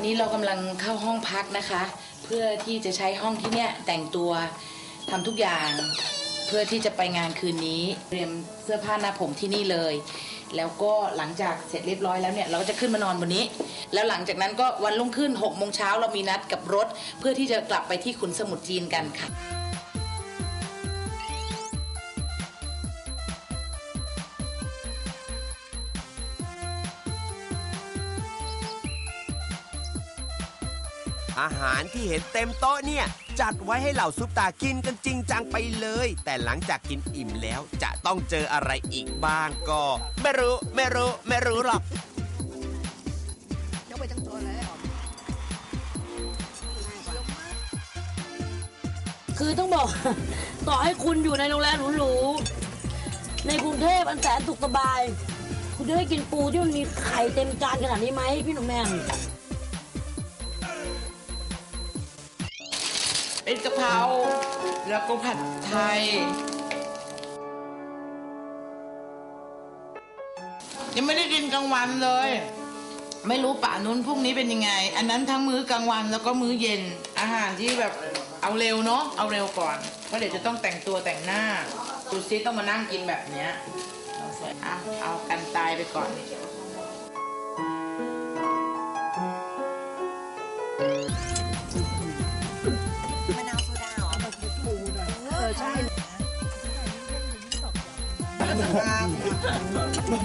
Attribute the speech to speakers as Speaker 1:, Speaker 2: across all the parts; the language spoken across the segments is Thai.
Speaker 1: อนนี้เรากำลังเข้าห้องพักนะคะ เพื่อที่จะใช้ห้องที่เนี้ยแต่งตัวทำทุกอย่าง เพื่อที่จะไปงานคืนนี้เตรียมเสื้อผ้าหน้าผมที่นี่เลย แล้วก็หลังจากเสร็จเรียบร้อยแล้วเนี่ยเราก็จะขึ้นมานอนบนนี้ แล้วหลังจากนั้นก็วันรุ่งขึ้น6กโมงเช้าเรามีนัดกับรถ เพื่อที่จะกลับไปที่ขุนสมุทรจีนกันค่ะ
Speaker 2: อาหารที่เห็นเต็มโต๊ะเนี่ย จัดไว้ให้เหล่าซุปตากินกันจริงจังไปเลย แต่หลังจากกินอิ่มแล้วจะต้องเจออะไรอีกบ้างก็ ไม่รู้ไม่รู้ไม่รู้หรอก
Speaker 3: คือต้องบอก ต่อให้คุณอยู่ในโรงแรมหรูๆในกรุงเทพอันแสนสุขสบาย คุณจะได้กินปูที่มันมีไข่เต็มจานขนาดนี้ไหมพี่หนุ่มแม่ม
Speaker 1: เป็นกะเพราแล้วก็ผัดไทยยังไม่ได้กินกลางวันเลย ไม่รู้ป่านุ้นพรุ่งนี้เป็นยังไง อันนั้นทั้งมื้อกลางวันแล้วก็มื้อเย็น อาหารที่แบบเอาเร็วเนาะเอาเร็วก่อนเพราะเดี๋ยวจะต้องแต่งตัวแต่งหน้าดูซิต้องมานั่งกินแบบเนี้ยเอาเอากันตายไปก่อน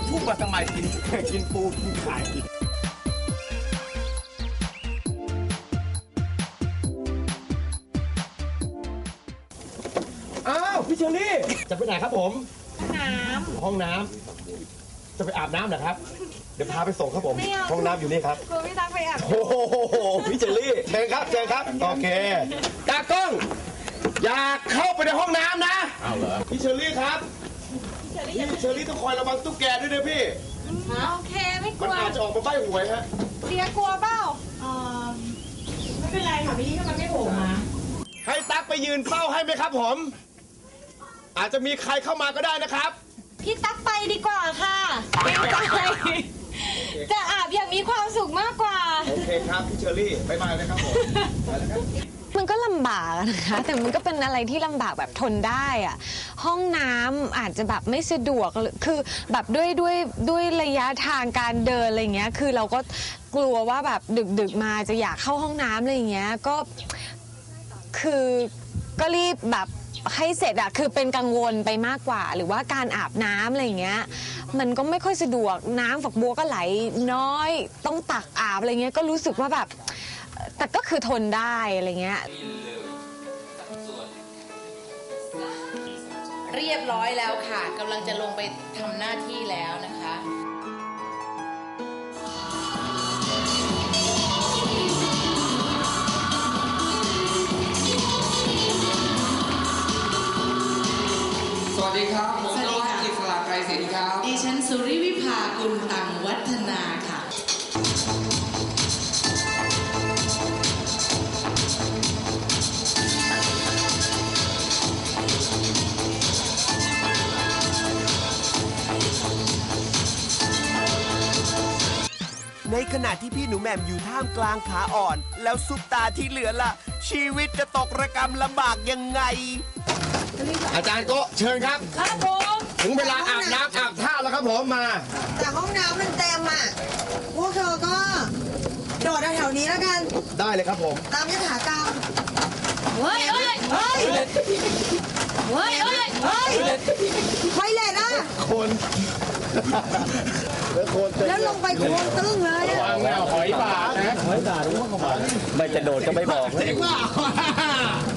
Speaker 4: พูดมาทำไมกินกินปูกินไข่อ้าวพี่เชอรี่ จะไปไหนครับผมห้องน้ำห้องน้ำจะไปอาบน้ำเหรอครับ เดี๋ยวพาไปส่งครับผม ห้องน้ำอยู่นี่ครับ
Speaker 5: คุณพี่ตั๊กไปอาบ
Speaker 4: โอ้โหพี่เชอรี่เชิญครับเชิญครับ โอเค ตากล้อง อย่าเข้าไปในห้องน้ำนะ เอาเหรอ พี่เชอรี่ครับ พี่เชอรี่ต้องคอยระวังตุ๊กแกด้วยนะพี่
Speaker 5: โอเคไม่ก
Speaker 4: มัน
Speaker 5: ลัว
Speaker 4: อาจจะออกมาใบ้หวยฮะ
Speaker 5: เดียกลัวเปล่า
Speaker 4: ให้ตั๊กไปยืนเฝ้าให้ไหมครับผม อาจจะมีใครเข้ามาก็ได้นะครับ
Speaker 5: พี่ตั๊กไปดีกว่าค่ะเกรงใจจะอาบอย่างมีความสุขมากกว่า
Speaker 4: โอเคครับพี่เชอรี่บ๊ายบายนะครับผมไปแล้วครับ
Speaker 6: มันก็ลำบากนะคะ แต่มันก็เป็นอะไรที่ลำบากแบบทนได้อะห้องน้ำอาจจะแบบไม่สะดวกหรือคือแบบด้วยด้วยด้วยระยะทางการเดินอะไรเงี้ย คือเราก็กลัวว่าแบบดึกดึกๆมาจะอยากเข้าห้องน้ำอะไรเงี้ยก็ คือก็รีบแบบให้เสร็จอะคือเป็นกังวลไปมากกว่า หรือว่าการอาบน้ำอะไรเงี้ย มันก็ไม่ค่อยสะดวกน้ำฝักบัวก็ไหลน้อย ต้องตักอาบอะไรเงี้ยก็รู้สึกว่าแบบ แต่ก็คือทนได้อะไรเงี้ย
Speaker 1: เรียบร้อยแล้วค่ะกำลังจะลงไปทำหน้าที่แล้วนะคะ
Speaker 7: สวัสดีครับ ผมนวัดอิสระไกรศรีครับ
Speaker 1: ดิฉันสุริวิภากุลตังวัฒนาค่ะ
Speaker 2: ขณะที่พี่หนูแหม่มอยู่ท่ามกลางขาอ่อน แล้วซุปตาที่เหลือล่ะ ชีวิตจะตกระกรรมลำบากยังไง
Speaker 4: อาจารย์โก็เชิญครับ
Speaker 3: ครับผม
Speaker 4: ถึงเวลาอาบน้ำอาบท่าแล้วครับผมมา
Speaker 8: แต่ห้องน้ำมันเต็มอะ พวกเธอก็ โดดเอาแถวนี้แล้วกัน
Speaker 4: ได้เลยครับผม
Speaker 8: ตามยถากรรม
Speaker 3: เฮ้ยเฮ้ยเฮ้ยเฮ้ยเฮ้ย
Speaker 8: เฮ้ยไวเลตอะ
Speaker 4: คน แล้วคนเต็ม
Speaker 8: แล้วลงไปโคลนตึ้งเลยอะ
Speaker 4: วางแล้วหอยบาทนะหอยบาทรู้ว่าเขาบอกไม่จะโดดก็ไม่บอกเจ๋งว่า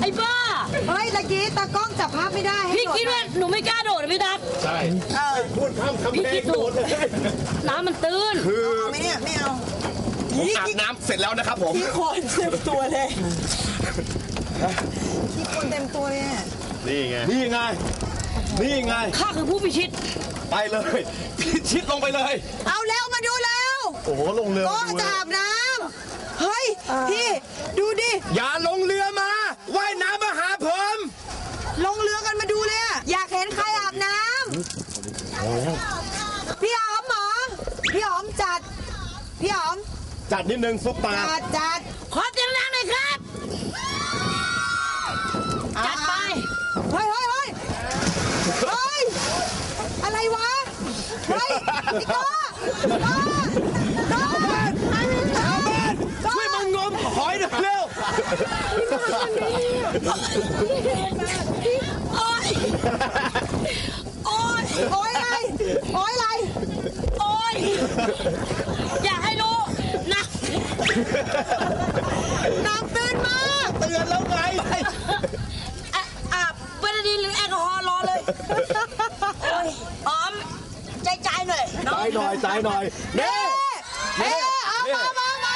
Speaker 3: ไอ้บ้า
Speaker 8: เฮ้ยตะกี้ตากล้องจับภาพไม่ได้ให้
Speaker 3: พี่
Speaker 8: โดด
Speaker 3: คิดว่าหนูไม่กล้าโดดเหรอพี่ตั๊ก
Speaker 4: ใช่พูดคำคำเพลงโดดเลย
Speaker 3: น้ำมันตื้น
Speaker 4: คือ
Speaker 8: เอาไหมเนี่ยไม่เอา
Speaker 4: ผมอาบน้ำเสร็จแล้วนะครับผม
Speaker 8: ที่โคลนเต็มตัวเลยที่โคลนเต็มตัวเลยอะ
Speaker 4: นี่ไงนี่ไง นี่ไง
Speaker 3: ข้าคือผู้พิชิต
Speaker 4: ไปเลย พิชิตลงไปเลย
Speaker 8: เอาแล้วมาดูแล้ว
Speaker 4: โอ้โหลงเรือโอ้
Speaker 8: จะอาบน้ำเฮ้ยพี่ดูดิ
Speaker 4: อย่าลงเรือมาว่ายน้ำมาหาผม
Speaker 8: ลงเรือกันมาดูเลยอะอยากเห็นใครอาบน้ำพี่อ๋อมหมอพี่อ๋อมจัด พี่อ๋อม
Speaker 4: จัดนิดนึงซุปตา
Speaker 8: จัดจัด
Speaker 3: ขอเสียง
Speaker 8: Đó Đó Đó Thảo Minh Quý mừng ngôm hỏi được lêu Ôi Ôi Ôi
Speaker 4: này Ôi này Ôi ายหน่อย
Speaker 3: ซ้ายหน่อย
Speaker 4: เน่เน่
Speaker 8: เอามามามา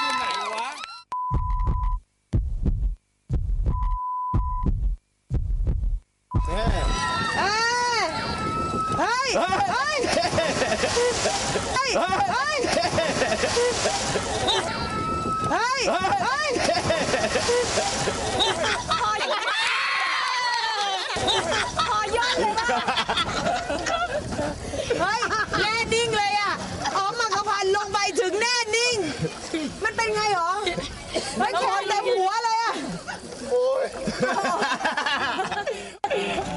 Speaker 8: อยู่ไหนวะเน่เฮ้ยเฮ้ยเฮ้ยเฮ้ยเฮ้ยเฮ้ยพอหยุดพอหยุดเลยนะ เป็นไงหรอไม่แขนแต่หัวเลยอะ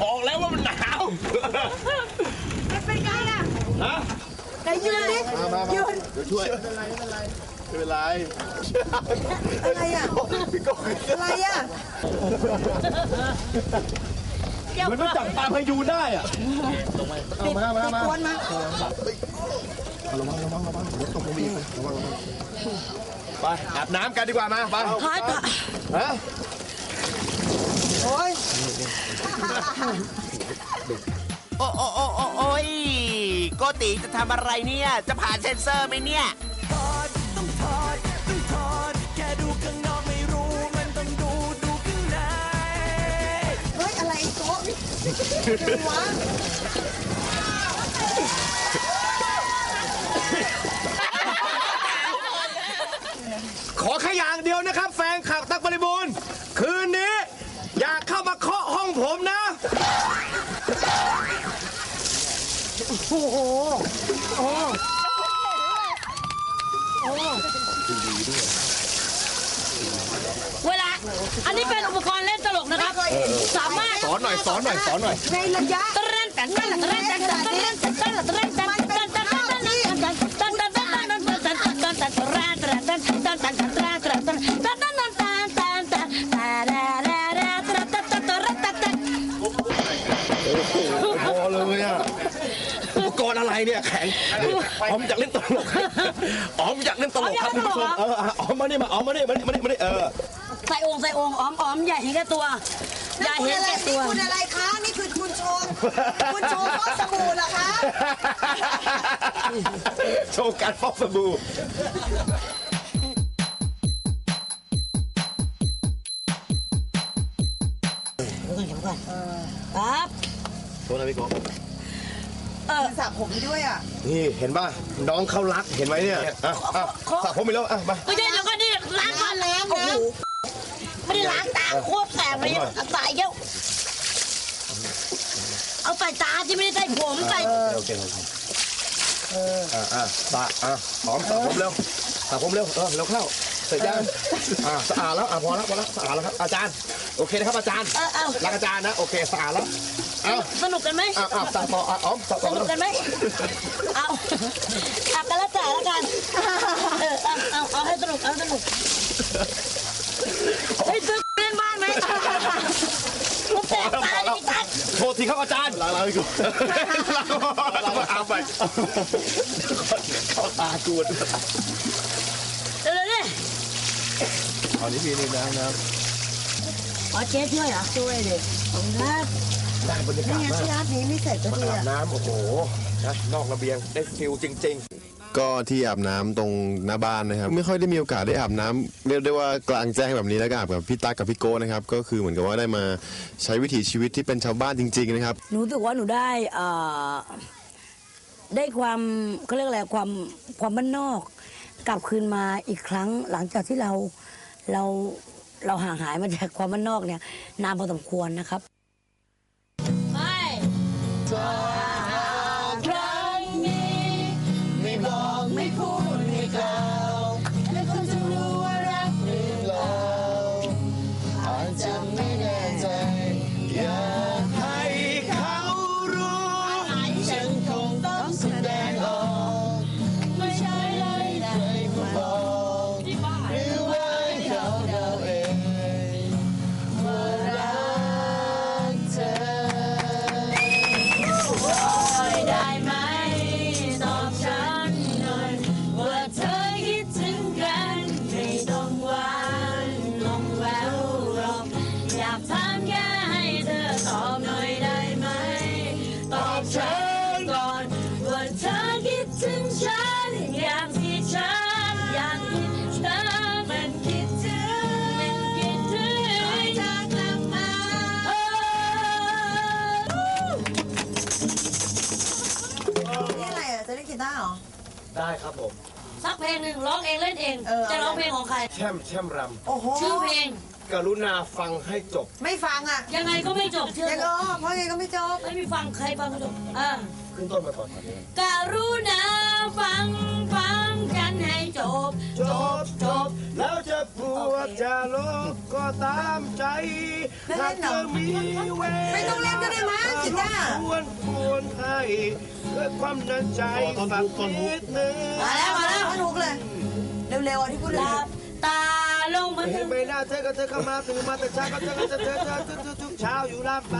Speaker 4: บอกแล้วว่ามันหนาว
Speaker 8: มันเป็นไงอะ
Speaker 4: ฮะ
Speaker 8: ไปยืนดิยืน
Speaker 4: เดี๋ยวช่วยไม่เป็นไร
Speaker 8: อะไรอะไรอะ
Speaker 4: เหมือนมันจับปลาพายูได้อะมามามา
Speaker 8: มา
Speaker 4: ระวังระวังระวังเดี๋ยวตกลงไปอีกระวังระวัง ไปอาบน้ำกันดีกว่ามาไป
Speaker 3: พัด
Speaker 4: ฮะ
Speaker 8: โอ้ย
Speaker 2: โอ้โอ้โอ้โอ้โอ้ยโกติจะทำอะไรเนี่ย จะผ่านเซนเซอร์ไหมเนี่ย
Speaker 8: เฮ้ยอะไรโกะา
Speaker 4: งเดียวนะครับ แฟนขับตักบริบูรณ์ คืนนี้ อยากเข้ามาเคาะห้องผมนะ โอ้โหโอ้โห
Speaker 3: เวลา อันนี้เป็นอุปกรณ์เล่นตลกนะครับ สามารถ
Speaker 4: สอนหน่อยสอนหน่อยสอนหน่อย
Speaker 8: ในระยะ
Speaker 3: ตะเร่นแต่ตะเต่นแต่นตะเร่นแต่ตะเร่นแต่
Speaker 4: อุปกรณ์อะไรเนี่ยแข็งอ๋อมอยากเล่นตลกอ๋อมอยากเล่นตลกครับคุณผู้ชมเอออ๋อมมานี่มาอ๋อมมานี่มานี่มานี่มานี่เออ
Speaker 3: ใส่องค์ใส่องค์อ้อมอ้อมอย่าเห็นแก่ตัวอย่า
Speaker 8: คุณ
Speaker 3: เห็น
Speaker 8: อะไร
Speaker 3: แก่
Speaker 8: นี่
Speaker 3: ตัว
Speaker 8: คุณอะไรคะนี่คือคุณโชว์คุณโชว์ฟอกสบู่เหรอคะ
Speaker 4: โชว์การฟอกสบู่
Speaker 3: เดี๋ยวก่อนครับ
Speaker 4: โทษนะพี่กบ
Speaker 8: สระผมด้วยอะ
Speaker 4: นี่เห็นป่ะน้องเขารักเห็นไหมเนี่ยอะอะสระผมไปแล้วอะมา
Speaker 3: ไม่ใช่เดี๋ยวก่อนนี่ล้างก่อนล้างโอ้โหไม่ได้ล้างตาโคตรแสบเลยเอาใส่เกี้ยวเอาใส่ตาที่ไม่ได้ใส่ผมใส่
Speaker 4: โอเคโอเคอะอะสระอะหอมสระผมเร็วสระผมเร็วเออเร็วเข้าเสร็จยังอะสะอาดแล้วอะพอแล้วพอแล้วสะอาดแล้วครับอาจารย์โอเคนะครับอาจารย์
Speaker 3: เออเอา
Speaker 4: รักอาจารย์นะโอเคสะอาดแล้ว เอา
Speaker 3: สนุกกันไหม
Speaker 4: อะอะสระต่ออะอ๋อมสระ
Speaker 3: ส
Speaker 4: ต่อ
Speaker 3: นุ
Speaker 4: แล้
Speaker 3: ก
Speaker 4: ว
Speaker 3: กันไหมเอาเอากันแล้วจ่ายแล้วกันเออเอาเอาเอาให้สนุกเอาให้สนุกเฮ้ยซื้อเล่นบ้านไหมลูกแสบตาดิตัด
Speaker 4: โทษทีครับอาจารย์ลาลาไปกูเอาไปเข้าตากู
Speaker 3: เร็วๆดิ
Speaker 4: อันนี้พี่นี่น้ำน้
Speaker 3: อ๋อเจ๊ช่วยเหรอช่วยดิขอบคุณครับำ
Speaker 4: ได้บรรยากาศมาก
Speaker 8: ที่ร้านนี้ไม่เสร็จก็
Speaker 4: มา
Speaker 8: ดี
Speaker 4: อาบ
Speaker 8: อะ
Speaker 4: น้ำโอ้โหนะนอกระเบียงได้ฟิลจริง
Speaker 9: ก็ที่อาบน้ำตรงหน้าบ้านนะครับ ไม่ค่อยได้มีโอกาสได้อาบน้ำเรียกได้ว่ากลางแจ้งแบบนี้แล้วก็อาบกับพี่ตั๊กกับพี่โก้นะครับ ก็คือเหมือนกับว่าได้มาใช้วิถีชีวิตที่เป็นชาวบ้านจริง ๆ นะครับ
Speaker 3: หนูรู้สึกว่าหนูได้เอ่อได้ความเขาเรียกอะไรความความบ้านนอก กลับคืนมาอีกครั้งหลังจากที่เราเราเราห่างหายมาจากความบ้านนอกเนี่ยนานพอสมควรนะครับ เธอคิดถึงฉันอย่างที่ฉันอย่างที่เธอมันคิดถึงมันคิดถึงขอให้เธอกลับมาเออนี่อะ
Speaker 8: ไรอะ จะได้กีตาร์เหรอ
Speaker 4: ได้ครับผม
Speaker 3: สักเพลงหนึ่งร้องเองเล่นเอง
Speaker 8: เออ
Speaker 3: จะร้องเพลงของใคร
Speaker 4: แช่มแช่มรำ
Speaker 8: โอ้โห
Speaker 3: ชื่อเพลง
Speaker 4: กรุณาฟังให้จบ
Speaker 8: ไม่ฟังอะ
Speaker 3: ยังไงก็ไม่จบเชื่อ
Speaker 8: ยัง
Speaker 3: เถ
Speaker 8: เอ
Speaker 3: อะ
Speaker 8: อเพราะไงก็ไม่จบ
Speaker 3: ไม่มีฟังใครฟังก็จบอ่า
Speaker 4: ขึ้นต้นมาก่อนครับ
Speaker 3: กรุณาฟังฟังกันให้จบ
Speaker 4: จบจบ แล้วจะปวดจะลบก็ตามใจ
Speaker 8: ไม่เล่
Speaker 4: หาก
Speaker 8: นเหร
Speaker 4: เธ
Speaker 8: อ
Speaker 4: อมีเวล
Speaker 8: ไม่ต้องเล่นก็ได้มั้งจิตย่า
Speaker 4: ควรควรให้เกิดความในใจสักนิดหนึ่ง
Speaker 8: มาแล้วมาแล้วทุกเลย เร็วๆอะที่พูด
Speaker 3: ห
Speaker 8: เร็
Speaker 3: ลั
Speaker 8: ว
Speaker 3: บตาลงมา
Speaker 4: เห็นใบหน้าเธอก็เธอเข้ามาตื่นมาแต่เช้าก็เธอก็เธอเธอเธอเธอทุกทุกเช้าอยู่ลำไป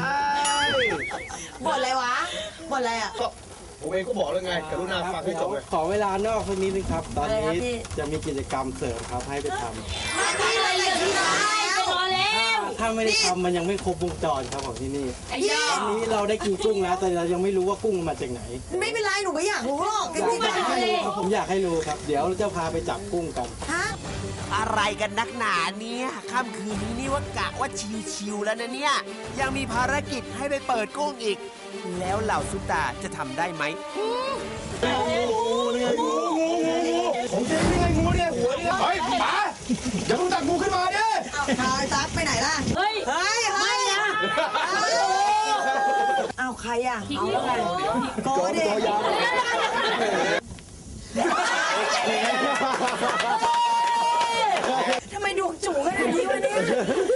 Speaker 8: บทอะไรวะบทอะไรอะ
Speaker 4: ก็ผมเองก็บอกแล้วไงกรุณาฟังให้จบเลย
Speaker 10: ขอเวลานอกสักนิดนึงครับ ตอน
Speaker 8: อะไร
Speaker 10: นี้
Speaker 8: ครับพี่
Speaker 10: จะมีกิจกรรมเสริมครับให้ไปทำ
Speaker 8: ไม่มีอะไรเลยที่ไหน
Speaker 3: จะนอนแล้ว
Speaker 10: ถ้าไม่ได้ทำมันยังไม่ครบวงจรครับของที่นี่
Speaker 3: ไอ้ยอ
Speaker 10: ตอนนี้เราได้กินกุ้งแล้วแต่เรายังไม่รู้ว่ากุ้งมาจากไหน
Speaker 8: ไม่เป็นไรหนูไม่อยากรู้หรอก
Speaker 10: อยาก
Speaker 8: พี่
Speaker 10: อยากให้รู้ครับผมอยากให้รู้ครับ เดี๋ยวจะพาไปจับกุ้งกัน
Speaker 8: ฮะ
Speaker 2: อะไรกันนักหนาเนี่ยค่ำคืนนี้นี่ว่ากะว่าชิวๆแล้วนะเนี่ย ยังมีภารกิจให้ไปเปิดกุ้งอีก แล้วเหล่าซุปตาจะทำได้ไหม
Speaker 4: ผมเจอนี่ไงงูเนี่ยหัวเนี่ยเฮ้ยป๋าอย่าเพิ่งตักงูขึ้นมาดิ
Speaker 8: เอาเอาไอ้ตั๊กไปไหนล่ะ
Speaker 3: เฮ้ย
Speaker 8: เฮ้ยเฮ้ยเอาใครอะ
Speaker 3: เอาแล้วไง
Speaker 8: โกเด็ก 就我跟你，因你。